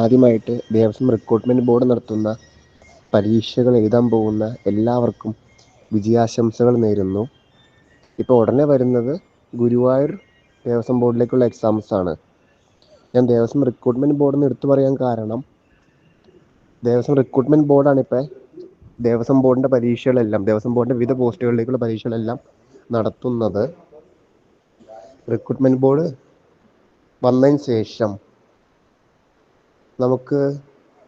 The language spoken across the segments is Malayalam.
ആദ്യമായിട്ട് ദേവസ്വം റിക്രൂട്ട്മെന്റ് ബോർഡ് നടത്തുന്ന പരീക്ഷകൾ എഴുതാൻ പോകുന്ന എല്ലാവർക്കും വിജയാശംസകൾ നേരുന്നു. ഇപ്പോൾ ഉടനെ വരുന്നത് ഗുരുവായൂർ ദേവസ്വം ബോർഡിലേക്കുള്ള എക്സാംസ് ആണ്. ഞാൻ ദേവസ്വം റിക്രൂട്ട്മെന്റ് ബോർഡ് എന്ന് എടുത്തു പറയാൻ കാരണം ദേവസ്വം റിക്രൂട്ട്മെന്റ് ബോർഡാണ് ഇപ്പോൾ ദേവസ്വം ബോർഡിന്റെ പരീക്ഷകളെല്ലാം ദേവസ്വം ബോർഡിന്റെ വിവിധ പോസ്റ്റുകളിലേക്കുള്ള പരീക്ഷകളെല്ലാം നടത്തുന്നത്. റിക്രൂട്ട്മെന്റ് ബോർഡ് വന്നതിന് ശേഷം നമുക്ക്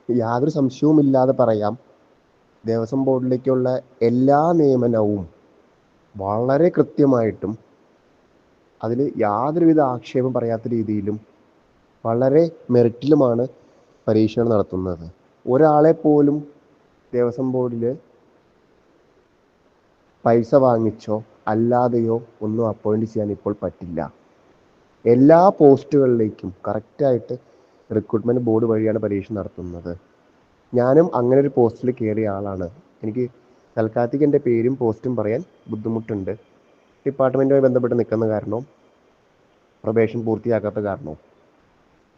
യാതൊരു സംശയവുമില്ലാതെ പറയാം. ദേവസ്വം ബോർഡിലേക്കുള്ള എല്ലാ നിയമനവും വളരെ കൃത്യമായിട്ടും അതിൽ യാതൊരുവിധ ആക്ഷേപം പറയാത്ത രീതിയിലും വളരെ മെറിറ്റിലുമാണ് പരീക്ഷണം നടത്തുന്നത്. ഒരാളെ പോലും ദേവസ്വം ബോർഡിൽ പൈസ വാങ്ങിച്ചോ അല്ലാതെയോ ഒന്നും അപ്പോയിന്റ് ചെയ്യാൻ ഇപ്പോൾ പറ്റില്ല. എല്ലാ പോസ്റ്റുകളിലേക്കും കറക്റ്റായിട്ട് റിക്രൂട്ട്മെന്റ് ബോർഡ് വഴിയാണ് പരീക്ഷ നടത്തുന്നത്. ഞാനും അങ്ങനെ ഒരു പോസ്റ്റിൽ കയറിയ ആളാണ്. എനിക്ക് തൽക്കാലത്തേക്ക് എന്റെ പേരും പോസ്റ്റും പറയാൻ ബുദ്ധിമുട്ടുണ്ട്. ഡിപ്പാർട്ട്മെന്റുമായി ബന്ധപ്പെട്ട് നിൽക്കുന്ന കാരണവും പ്രൊബേഷൻ പൂർത്തിയാക്കാത്ത കാരണവും.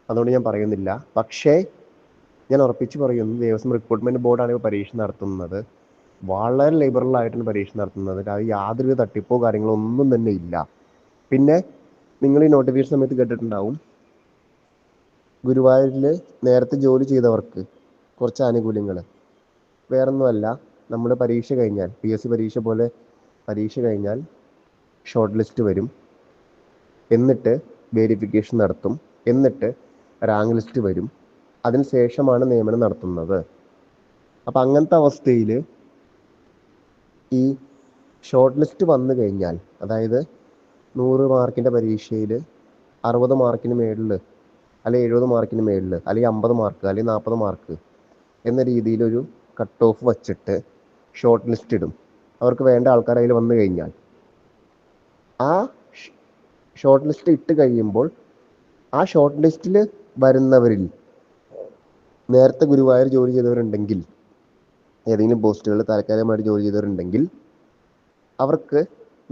അതുകൊണ്ട് ഞാൻ പറയുന്നില്ല. പക്ഷേ ഞാൻ ഉറപ്പിച്ച് പറയുന്നു ദേവസ്വം റിക്രൂട്ട്മെന്റ് ബോർഡാണ് ഇപ്പോൾ പരീക്ഷ നടത്തുന്നത്. വളരെ ലിബറൽ ആയിട്ടാണ് പരീക്ഷ നടത്തുന്നത്. അത് യാതൊരുവിധ തട്ടിപ്പോ കാര്യങ്ങളോ ഒന്നും തന്നെ ഇല്ല. പിന്നെ നിങ്ങൾ ഈ നോട്ടിഫിക്കേഷൻ സമയത്ത് കേട്ടിട്ടുണ്ടാവും ഗുരുവായൂരിൽ നേരത്തെ ജോലി ചെയ്തവർക്ക് കുറച്ച് ആനുകൂല്യങ്ങൾ വേറൊന്നുമല്ല നമ്മൾ പരീക്ഷ കഴിഞ്ഞാൽ പി എസ് സി പരീക്ഷ പോലെ പരീക്ഷ കഴിഞ്ഞാൽ ഷോർട്ട് ലിസ്റ്റ് വരും. എന്നിട്ട് വേരിഫിക്കേഷൻ നടത്തും. എന്നിട്ട് റാങ്ക് ലിസ്റ്റ് വരും. അതിന് ശേഷമാണ് നിയമനം നടത്തുന്നത്. അപ്പം അങ്ങനത്തെ അവസ്ഥയിൽ ഈ ഷോർട്ട് ലിസ്റ്റ് വന്നു കഴിഞ്ഞാൽ അതായത് നൂറ് മാർക്കിന്റെ പരീക്ഷയിൽ അറുപത് മാർക്കിന് മേളിൽ അല്ലെങ്കിൽ എഴുപത് മാർക്കിന് മേളിൽ അല്ലെങ്കിൽ അമ്പത് മാർക്ക് അല്ലെങ്കിൽ നാൽപ്പത് മാർക്ക് എന്ന രീതിയിലൊരു കട്ട് ഓഫ് വച്ചിട്ട് ഷോർട്ട് ലിസ്റ്റ് ഇടും. അവർക്ക് വേണ്ട ആൾക്കാർ അതിൽ വന്നു കഴിഞ്ഞാൽ. ആ ഷോർട്ട് ലിസ്റ്റ് ഇട്ട് കഴിയുമ്പോൾ ആ ഷോർട്ട് ലിസ്റ്റിൽ വരുന്നവരിൽ നേരത്തെ ഗുരുവായൂർ ജോലി ചെയ്തവരുണ്ടെങ്കിൽ ഏതെങ്കിലും പോസ്റ്റുകളിൽ താൽക്കാലികമായിട്ട് ജോലി ചെയ്തവരുണ്ടെങ്കിൽ അവർക്ക്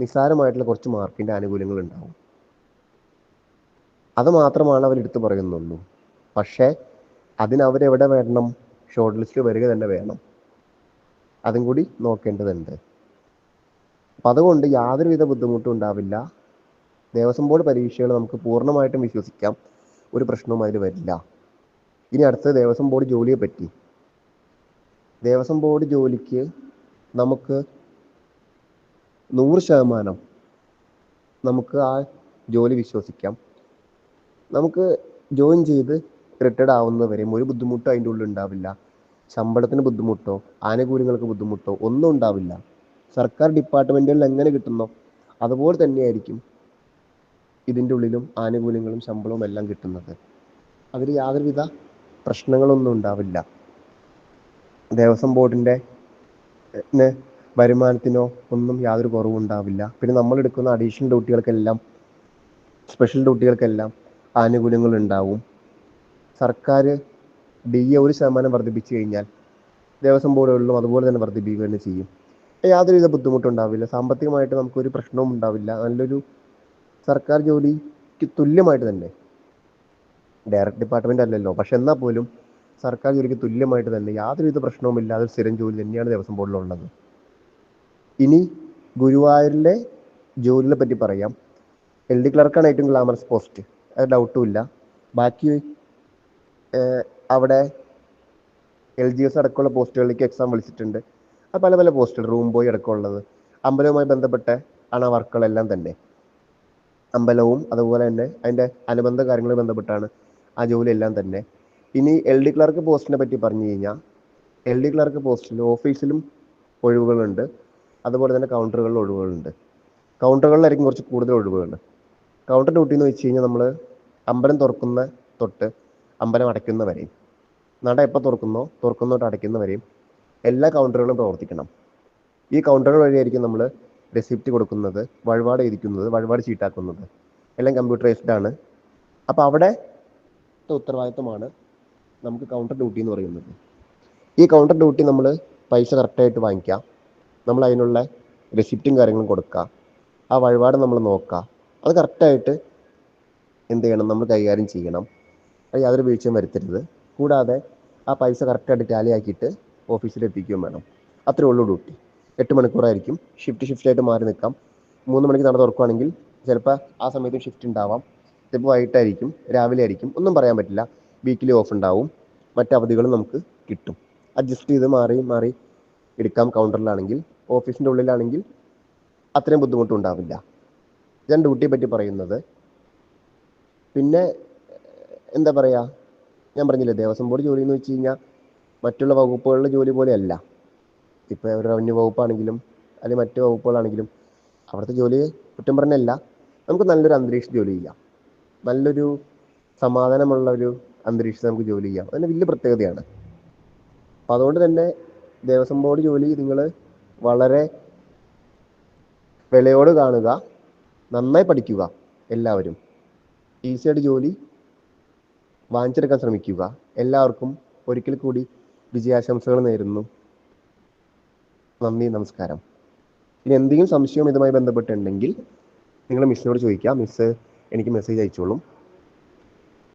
നിസ്സാരമായിട്ടുള്ള കുറച്ച് മാർക്കിന്റെ ആനുകൂല്യങ്ങൾ ഉണ്ടാവും. അത് മാത്രമാണ് അവർ എടുത്തു പറയുന്നുള്ളൂ. പക്ഷേ അതിനവരെവിടെ വേണം? ഷോർട്ട് ലിസ്റ്റ് വരിക തന്നെ വേണം. അതും കൂടി നോക്കേണ്ടതുണ്ട്. അപ്പം അതുകൊണ്ട് യാതൊരുവിധ ബുദ്ധിമുട്ടും ഉണ്ടാവില്ല. ദേവസ്വം ബോർഡ് പരീക്ഷകൾ നമുക്ക് പൂർണമായിട്ടും വിശ്വസിക്കാം. ഒരു പ്രശ്നവും അതിൽ വരില്ല. ഇനി അടുത്തത് ദേവസ്വം ബോർഡ് ജോലിയെ പറ്റി. ദേവസ്വം ബോർഡ് ജോലിക്ക് നമുക്ക് നൂറ് ശതമാനം നമുക്ക് ആ ജോലി വിശ്വസിക്കാം. നമുക്ക് ജോയിൻ ചെയ്ത് റിട്ടയർഡ് ആവുന്നവരെയും ഒരു ബുദ്ധിമുട്ടും അതിന്റെ ഉള്ളിൽ ഉണ്ടാവില്ല. ശമ്പളത്തിന് ബുദ്ധിമുട്ടോ ആനുകൂല്യങ്ങൾക്ക് ബുദ്ധിമുട്ടോ ഒന്നും ഉണ്ടാവില്ല. സർക്കാർ ഡിപ്പാർട്ട്മെന്റുകളിൽ എങ്ങനെ കിട്ടുന്നോ അതുപോലെ തന്നെയായിരിക്കും ഇതിന്റെ ഉള്ളിലും ആനുകൂല്യങ്ങളും ശമ്പളവും എല്ലാം കിട്ടുന്നത്. അതിൽ യാതൊരുവിധ പ്രശ്നങ്ങളൊന്നും ഉണ്ടാവില്ല. ദേവസ്വം ബോർഡിന്റെ വരുമാനത്തിനോ ഒന്നും യാതൊരു കുറവും ഉണ്ടാവില്ല. പിന്നെ നമ്മൾ എടുക്കുന്ന അഡീഷണൽ ഡ്യൂട്ടികൾക്കെല്ലാം സ്പെഷ്യൽ ഡ്യൂട്ടികൾക്കെല്ലാം ആനുകൂല്യങ്ങൾ ഉണ്ടാവും സർക്കാർ ഡി എ ഒരു ശതമാനം വർദ്ധിപ്പിച്ചു കഴിഞ്ഞാൽ ദേവസ്വം ബോർഡുകളിലും അതുപോലെ തന്നെ വർദ്ധിപ്പിക്കുക തന്നെ ചെയ്യും യാതൊരുവിധ ബുദ്ധിമുട്ടും ഉണ്ടാവില്ല സാമ്പത്തികമായിട്ട് നമുക്കൊരു പ്രശ്നവും ഉണ്ടാവില്ല. നല്ലൊരു സർക്കാർ ജോലിക്ക് തുല്യമായിട്ട് തന്നെ ഡയറക്റ്റ് ഡിപ്പാർട്ട്മെന്റ് അല്ലല്ലോ പക്ഷെ എന്നാൽ പോലും സർക്കാർ ജോലിക്ക് തുല്യമായിട്ട് തന്നെ യാതൊരുവിധ പ്രശ്നവുമില്ലാതെ സ്ഥിരം ജോലി തന്നെയാണ് ദേവസ്വം ബോർഡിലുള്ളത്. ഇനി ഗുരുവായൂരിലെ ജോലിനെ പറ്റി പറയാം. എൽ ഡി ക്ലർക്കാണ് ഏറ്റവും ഗ്ലാമറസ് പോസ്റ്റ്. ഡൗട്ടും ഇല്ല. ബാക്കി അവിടെ എൽ ജി എസ് അടക്കമുള്ള പോസ്റ്റുകളിലേക്ക് എക്സാം വിളിച്ചിട്ടുണ്ട്. അത് പല പല പോസ്റ്റുകൾ റൂം ബോയ് അടക്കമുള്ളത്. അമ്പലവുമായി ബന്ധപ്പെട്ട ആണ് ആ വർക്കുകളെല്ലാം തന്നെ. അമ്പലവും അതുപോലെ തന്നെ അതിന്റെ അനുബന്ധ കാര്യങ്ങളുമായി ബന്ധപ്പെട്ടാണ് ആ ജോലിയെല്ലാം തന്നെ. ഇനി എൽ ഡി ക്ലർക്ക് പോസ്റ്റിനെ പറ്റി പറഞ്ഞു കഴിഞ്ഞാൽ എൽ ഡി ക്ലർക്ക് പോസ്റ്റിൽ ഓഫീസിലും ഒഴിവുകളുണ്ട്. അതുപോലെ തന്നെ കൗണ്ടറുകളിൽ ഒഴിവുകളുണ്ട്. കൗണ്ടറുകളിലായിരിക്കും കുറച്ച് കൂടുതൽ ഒഴിവുകൾ. കൗണ്ടർ ഡ്യൂട്ടി എന്ന് വെച്ച് കഴിഞ്ഞാൽ നമ്മൾ അമ്പലം തുറക്കുന്ന തൊട്ട് അമ്പലം അടയ്ക്കുന്ന വരെയും നട എപ്പോൾ തുറക്കുന്നോ തുറക്കുന്ന തൊട്ട് അടയ്ക്കുന്ന വരെയും എല്ലാ കൗണ്ടറുകളും പ്രവർത്തിക്കണം. ഈ കൗണ്ടറുകൾ വഴിയായിരിക്കും നമ്മൾ റെസിപ്റ്റ് കൊടുക്കുന്നത് വഴിപാട് എഴുതിക്കുന്നത് വഴിപാട് ചീട്ടാക്കുന്നത് എല്ലാം കമ്പ്യൂട്ടറൈസ്ഡ് ആണ്. അപ്പോൾ അവിടെ ഉത്തരവാദിത്വമാണ് നമുക്ക് കൗണ്ടർ ഡ്യൂട്ടി എന്ന് പറയുന്നത്. ഈ കൗണ്ടർ ഡ്യൂട്ടി നമ്മൾ പൈസ കറക്റ്റായിട്ട് വാങ്ങിക്കാം. നമ്മൾ അതിനുള്ള റെസിപ്റ്റും കാര്യങ്ങളും കൊടുക്കുക ആ വഴിപാട് നമ്മൾ നോക്കുക അത് കറക്റ്റായിട്ട് എന്ത് ചെയ്യണം? നമ്മൾ കൈകാര്യം ചെയ്യണം. അത് യാതൊരു വീഴ്ചയും വരുത്തരുത്. കൂടാതെ ആ പൈസ കറക്റ്റായിട്ട് ടാലി ആക്കിയിട്ട് ഓഫീസിൽ എത്തിക്കുകയും വേണം. അത്രേ ഉള്ളൂ ഡ്യൂട്ടി. എട്ട് മണിക്കൂറായിരിക്കും. ഷിഫ്റ്റ് ഷിഫ്റ്റായിട്ട് മാറി നിൽക്കാം. മൂന്ന് മണിക്ക് നട തുറക്കുകയാണെങ്കിൽ ചിലപ്പോൾ ആ സമയത്ത് ഷിഫ്റ്റ് ഉണ്ടാവാം. ചിലപ്പോൾ വൈകിട്ടായിരിക്കും രാവിലെ ആയിരിക്കും. ഒന്നും പറയാൻ പറ്റില്ല. വീക്കിലി ഓഫ് ഉണ്ടാവും. മറ്റ് അവധികളും നമുക്ക് കിട്ടും. അഡ്ജസ്റ്റ് ചെയ്ത് മാറി മാറി എടുക്കാം. കൗണ്ടറിലാണെങ്കിൽ ഓഫീസിന്റെ ഉള്ളിലാണെങ്കിൽ അത്രയും ബുദ്ധിമുട്ടും ഉണ്ടാവില്ല. ഞാൻ ഡ്യൂട്ടിയെ പറ്റി പറയുന്നത്. പിന്നെ എന്താ പറയുക ഞാൻ പറഞ്ഞില്ലേ ദേവസ്വം ബോർഡ് ജോലി എന്ന് വെച്ച് കഴിഞ്ഞാൽ മറ്റുള്ള വകുപ്പുകളിലെ ജോലി പോലെയല്ല. ഇപ്പോൾ ഒരു റവന്യൂ വകുപ്പാണെങ്കിലും അല്ലെങ്കിൽ മറ്റു വകുപ്പുകളാണെങ്കിലും അവിടുത്തെ ജോലി കുറ്റം പറഞ്ഞല്ല. നമുക്ക് നല്ലൊരു അന്തരീക്ഷം ജോലി ചെയ്യാം. നല്ലൊരു സമാധാനമുള്ള ഒരു അന്തരീക്ഷത്തിൽ നമുക്ക് ജോലി ചെയ്യാം. അതിന് വലിയ പ്രത്യേകതയാണ്. അപ്പോൾ അതുകൊണ്ട് തന്നെ ദേവസ്വം ബോർഡ് ജോലി നിങ്ങൾ വളരെ വിലയോട് കാണുക. നന്നായി പഠിക്കുക എല്ലാവരും. ഈസിയായിട്ട് ജോലി വാങ്ങിച്ചെടുക്കാൻ ശ്രമിക്കുക. എല്ലാവർക്കും ഒരിക്കൽ കൂടി വിജയാശംസകൾ നേരുന്നു. നന്ദി നമസ്കാരം. ഇനി എന്തെങ്കിലും സംശയം ഇതുമായി ബന്ധപ്പെട്ടുണ്ടെങ്കിൽ നിങ്ങൾ മിസ്സിനോട് ചോദിക്കാം. മിസ്സ് എനിക്ക് മെസ്സേജ് അയച്ചോളും.